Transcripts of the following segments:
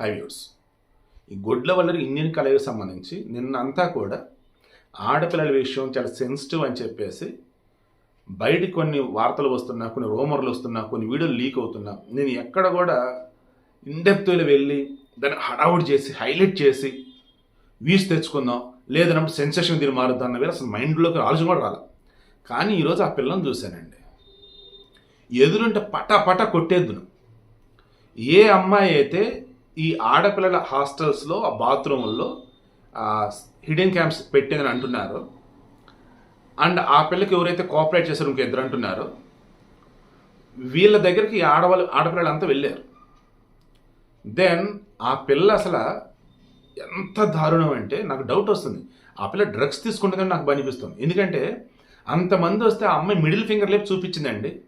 హైవ్యూస్. ఈ గొడ్ల వల్ల ఇండియన్ కలయికి సంబంధించి నిన్నంతా కూడా ఆడపిల్లల విషయం చాలా సెన్సిటివ్ అని చెప్పేసి బయట కొన్ని వార్తలు వస్తున్నా కొన్ని రూమర్లు వస్తున్నా కొన్ని వీడియోలు లీక్ అవుతున్నా నేను ఎక్కడ కూడా ఇండెప్త్లో వెళ్ళి దాన్ని హడావుడి చేసి హైలైట్ చేసి వ్యూస్ తెచ్చుకుందాం లేదన్నప్పుడు సెన్సేషన్ దీన్ని మారుద్దాం అన్న వేళ అసలు మైండ్లోకి ఆలోచన కూడా రాలే. కానీ ఈరోజు ఆ పిల్లని చూశానండి. ఎదురుంటే పట పట కొట్టేద్దును. ఏ అమ్మాయి అయితే ఈ ఆడపిల్లల హాస్టల్స్లో ఆ బాత్రూముల్లో హిడెన్ క్యాంప్స్ పెట్టిందని అంటున్నారు. అండ్ ఆ పిల్లకి ఎవరైతే కోఆపరేట్ చేశారో ఇంక ఇద్దరు అంటున్నారు. వీళ్ళ దగ్గరికి ఆడవాళ్ళు ఆడవాళ్ళు ఆడపిల్లలంతా వెళ్ళారు. దెన్ ఆ పిల్ల అసలు ఎంత దారుణం అంటే నాకు డౌట్ వస్తుంది. ఆ పిల్ల డ్రగ్స్ తీసుకుంటుందని నాకు అనిపిస్తుంది. ఎందుకంటే అంతమంది వస్తే ఆ అమ్మాయి మిడిల్ ఫింగర్ లేపు చూపించిందండి.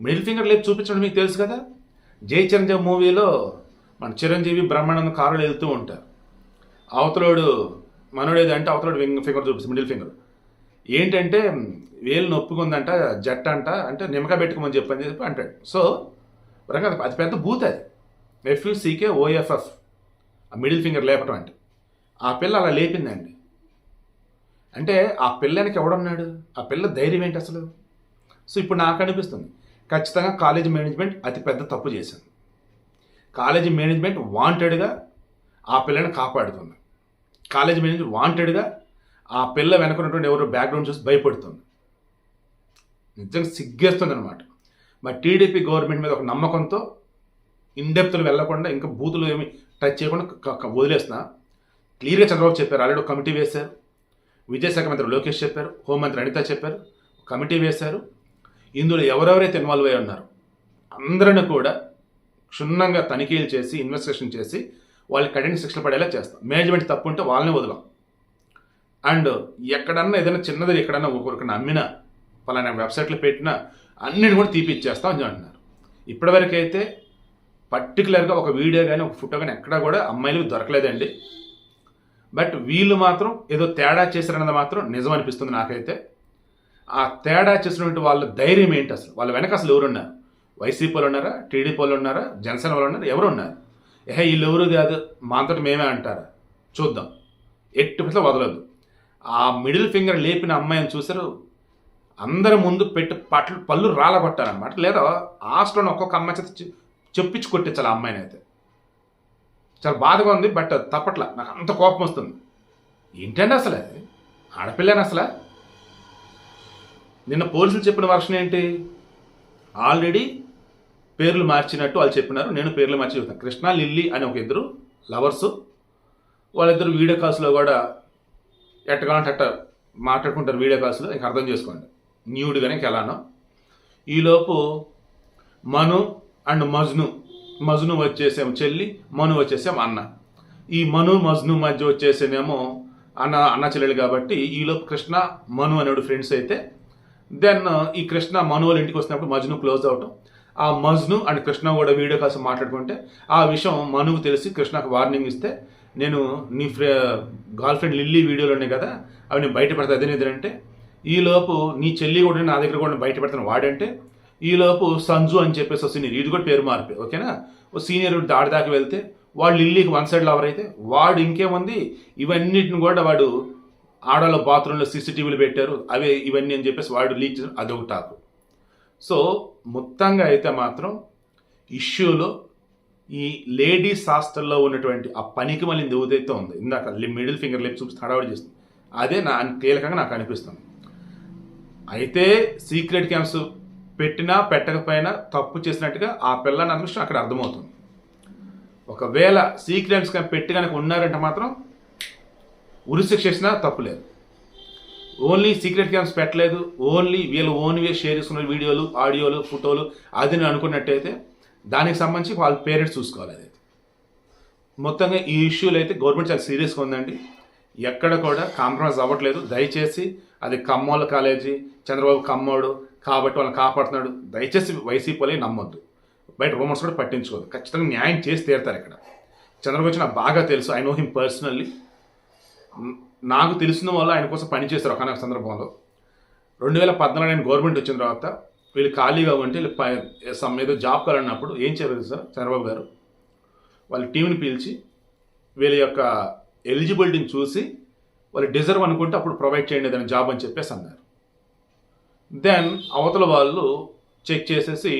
మిడిల్ ఫింగర్ లేపు చూపించడం మీకు తెలుసు కదా? జై చిరంజీవి మూవీలో మన చిరంజీవి బ్రహ్మాండం కారులో వెళ్తూ ఉంటారు. అవతలోడు మనోడేది అంటే అవతలోడు ఫింగర్ చూపిస్తుంది మిడిల్ ఫింగర్. ఏంటంటే వేలు నొప్పుకుందంట జట్ట అంట అంటే నిమ్మకాయ పెట్టుకోమని చెప్పని చెప్పి అంటాడు. సో పరంగా అది అది పెద్ద బూత్ అది. FUCK OFF. ఆ మిడిల్ ఫింగర్ లేపటం అంటే. ఆ పిల్ల అలా లేపిందండి. అంటే ఆ పిల్లనికి ఎవడున్నాడు? ఆ పిల్ల ధైర్యం ఏంటి అసలు? సో ఇప్పుడు నాకు అనిపిస్తుంది. ఖచ్చితంగా కాలేజ్ మేనేజ్మెంట్ అతి పెద్ద తప్పు చేసింది. కాలేజీ మేనేజ్మెంట్ వాంటెడ్గా ఆ పిల్లని కాపాడుతుంది. కాలేజీ మేనేజ్మెంట్ వాంటెడ్గా ఆ పిల్ల వెనుకున్నటువంటి ఎవరు బ్యాక్గ్రౌండ్ చూసి భయపడుతుంది. నిజంగా సిగ్గేస్తుంది అనమాట మరి టీడీపీ గవర్నమెంట్ మీద ఒక నమ్మకంతో ఇండెప్తులు వెళ్ళకుండా ఇంకా బూతులు ఏమి టచ్ చేయకుండా క- వదిలేస్తున్నా. క్లియర్గా చంద్రబాబు చెప్పారు. ఆల్రెడీ ఒక కమిటీ వేశారు. విద్యాశాఖ మంత్రి లోకేష్ చెప్పారు. హోంమంత్రి అనిత చెప్పారు. కమిటీ వేశారు. ఇందులో ఎవరెవరైతే ఇన్వాల్వ్ అయి ఉన్నారు? అందరిని కూడా క్షుణ్ణంగా తనిఖీలు చేసి ఇన్వెస్టిగేషన్ చేసి వాళ్ళకి కఠిన శిక్షలు పడేలా చేస్తాం. మేనేజ్మెంట్ తప్పు ఉంటే వాళ్ళని వదలం. అండ్ ఎక్కడన్నా ఏదైనా చిన్నది ఎక్కడన్నా ఒకరికి నమ్మినా పలానా వెబ్సైట్లో పెట్టినా అన్నిటిని కూడా తీపిచ్చేస్తాం అని అంటున్నారు. ఇప్పటివరకైతే పర్టికులర్గా ఒక వీడియో కానీ ఒక ఫోటో కానీ ఎక్కడా కూడా అమ్మాయిలకు దొరకలేదండి. బట్ వీళ్ళు మాత్రం ఏదో తేడా చేశారన్నది మాత్రం నిజం అనిపిస్తుంది నాకైతే. ఆ తేడా చేసినటువంటి వాళ్ళ ధైర్యం ఏంటి అసలు? వాళ్ళ వెనక అసలు ఎవరున్నారు? వైసీపీ వాళ్ళు ఉన్నారా టీడీపీ వాళ్ళు ఉన్నారా జనసేన వాళ్ళు ఉన్నారా ఎవరు ఉన్నారు? ఏహే వీళ్ళు ఎవరు కాదు మాంతటి మేమే అంటారా? చూద్దాం. ఎట్టి పట్ల వదలదు ఆ మిడిల్ ఫింగర్ లేపిన అమ్మాయిని చూసారు అందరి ముందు పెట్టి పట్లు పళ్ళు రాలబట్టారనమాట లేదా హాస్టల్లో ఒక్కొక్క అమ్మాయి చేత చెప్పించి కొట్టించాలి ఆ అమ్మాయిని అయితే. చాలా బాధగా ఉంది బట్ తప్పట్ల. నాకు అంత కోపం వస్తుంది. ఏంటండి అసలు అది? ఆడపిల్లని అసలు? నిన్న పోలీసులు చెప్పిన వర్షన్ ఏంటి? ఆల్రెడీ పేర్లు మార్చినట్టు వాళ్ళు చెప్పినారు. నేను పేర్లు మార్చి చూస్తాను కృష్ణ లిల్లీ అని ఒక ఇద్దరు లవర్స్. వాళ్ళిద్దరు వీడియో కాల్స్లో కూడా ఎట్టగానంటే అట్ట మాట్లాడుకుంటారు వీడియో కాల్స్లో. ఇంకా అర్థం చేసుకోండి. న్యూడ్గా కానీ ఎలానో ఈలోపు మను అండ్ మజ్ను. మజ్ను వచ్చేసేమో చెల్లి మను వచ్చేసేమో అన్న. ఈ మను మజ్ను మధ్య వచ్చేసేమేమో అన్న అన్న చెల్లెలు కాబట్టి ఈలోపు కృష్ణ మను అనేడు ఫ్రెండ్స్ అయితే. దెన్ ఈ కృష్ణ మను వాళ్ళ ఇంటికి వచ్చినప్పుడు మజ్ను క్లోజ్ అవటం ఆ మజ్ను అండ్ కృష్ణ కూడా వీడియో కాల్స్ మాట్లాడుకుంటే ఆ విషయం మనువు తెలిసి కృష్ణకు వార్నింగ్ ఇస్తే నేను నీ ఫ్రె గర్ల్ ఫ్రెండ్ లిల్లీ వీడియోలు ఉన్నాయి కదా అవి నేను బయట పెడతా. అదే ఈలోపు నీ చెల్లి కూడా నా దగ్గర కూడా బయట పెడతాను. వాడంటే ఈలోపు సంజు అని చెప్పేసి ఒక సీనియర్ ఇది కూడా పేరు మార్పే ఓకేనా? ఓ సీనియర్ దాడి దాకా వెళ్తే వాడు లిల్లీకి వన్ సైడ్ లవర్ అయితే వాడు ఇంకేముంది? ఇవన్నిటిని కూడా వాడు ఆడవాళ్ళ బాత్రూంలో సీసీటీవీలు పెట్టారు అవే ఇవన్నీ అని చెప్పేసి వాడు లీక్ చేసిన అదొక టాక్. సో మొత్తంగా అయితే మాత్రం ఇష్యూలో ఈ లేడీస్ హాస్టల్లో ఉన్నటువంటి ఆ పనికి మళ్ళీ ఏదైతే ఉంది. ఇందాక మిడిల్ ఫింగర్ లెప్ చూపిస్తే హడావడి చేస్తుంది. అదే నా కీలకంగా నాకు అనిపిస్తుంది. అయితే సీక్రెట్ క్యాంప్స్ పెట్టినా పెట్టకపోయినా తప్పు చేసినట్టుగా ఆ పిల్లని అనిపిస్తే అక్కడ అర్థమవుతుంది. ఒకవేళ సీక్రెట్స్ క్యాంప్ పెట్టి కనుక ఉన్నారంటే మాత్రం ఉరిశిక్ష చేసినా తప్పు లేదు. ఓన్లీ సీక్రెట్ క్యాంప్స్ పెట్టలేదు. ఓన్లీ వీళ్ళు ఓన్వే షేర్ చేసుకున్న వీడియోలు ఆడియోలు ఫోటోలు అది నేను అనుకున్నట్టయితే దానికి సంబంధించి వాళ్ళ పేరెంట్స్ చూసుకోవాలి అది. మొత్తంగా ఈ ఇష్యూలు అయితే గవర్నమెంట్ చాలా సీరియస్గా ఉందండి. ఎక్కడ కూడా కాంప్రమైజ్ అవ్వట్లేదు. దయచేసి అది కమ్మోళ్ళ కాలేజీ చంద్రబాబు కమ్మోడు కాబట్టి వాళ్ళని కాపాడుతున్నాడు. దయచేసి వైసీపీ నమ్మొద్దు. బయట రూమర్స్ కూడా పట్టించుకోదు ఖచ్చితంగా న్యాయం చేసి తీరుతారు ఇక్కడ. చంద్రబాబు వచ్చి నాకు బాగా తెలుసు. ఐ నో హిమ్ పర్సనల్లీ నాకు తెలిసిన వాళ్ళు ఆయన కోసం పనిచేశారు ఒకనొక సందర్భంలో. రెండు వేల పద్నాలుగు ఆయన గవర్నమెంట్ వచ్చిన తర్వాత వీళ్ళు ఖాళీగా ఉంటే వీళ్ళు సమ్ ఏదో జాబ్ కావాలన్నప్పుడు ఏం చేయలేదు సార్ చంద్రబాబు గారు. వాళ్ళ టీంని పిలిచి వీళ్ళ యొక్క ఎలిజిబిలిటీని చూసి వాళ్ళు డిజర్వ్ అనుకుంటే అప్పుడు ప్రొవైడ్ చేయండి ఏదైనా జాబ్ అని చెప్పేసి అన్నారు. దెన్ అవతల వాళ్ళు చెక్ చేసేసి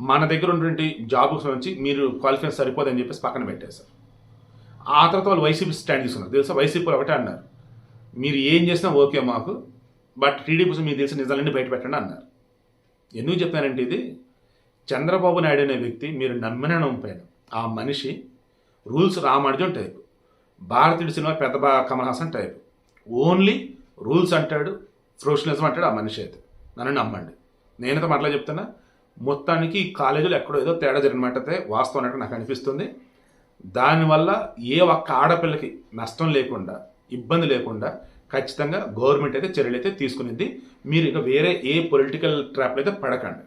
మన దగ్గర ఉన్నటువంటి జాబ్ నుంచి మీరు క్వాలిఫికేషన్ సరిపోదని చెప్పేసి పక్కన పెట్టేశారు. ఆ తర్వాత వాళ్ళు వైసీపీ స్టాండ్ తీసుకున్నారు. తెలుసా? వైసీపీ ఒకటే అన్నారు. మీరు ఏం చేసినా ఓకే మాకు బట్ టీడీపీ కోసం మీకు తెలిసిన నిజాలన్నీ బయట పెట్టండి అన్నారు. ఎందుకు చెప్పానంటే ఇది? చంద్రబాబు నాయుడు అనే వ్యక్తి మీరు నమ్మిన నమ్మిపోయాను ఆ మనిషి rules Ramanujam type Bharateeyudu cinema పెద్ద Kamal Haasan type. Only rules అంటాడు ప్రొఫెషనలిజం అంటాడు ఆ మనిషి అయితే. నన్ను నమ్మండి. నేనైతే మాటలా చెప్తున్నా మొత్తానికి ఈ కాలేజీలో ఎక్కడో ఏదో తేడా జరిగినమాట అయితే వాస్తవం అన్నట్టు నాకు అనిపిస్తుంది. దానివల్ల ఏ ఒక్క ఆడపిల్లకి నష్టం లేకుండా ఇబ్బంది లేకుండా ఖచ్చితంగా గవర్నమెంట్ అయితే చర్యలు అయితే తీసుకునింది. మీరు ఇక వేరే ఏ పొలిటికల్ ట్రాప్లు అయితే పడకండి.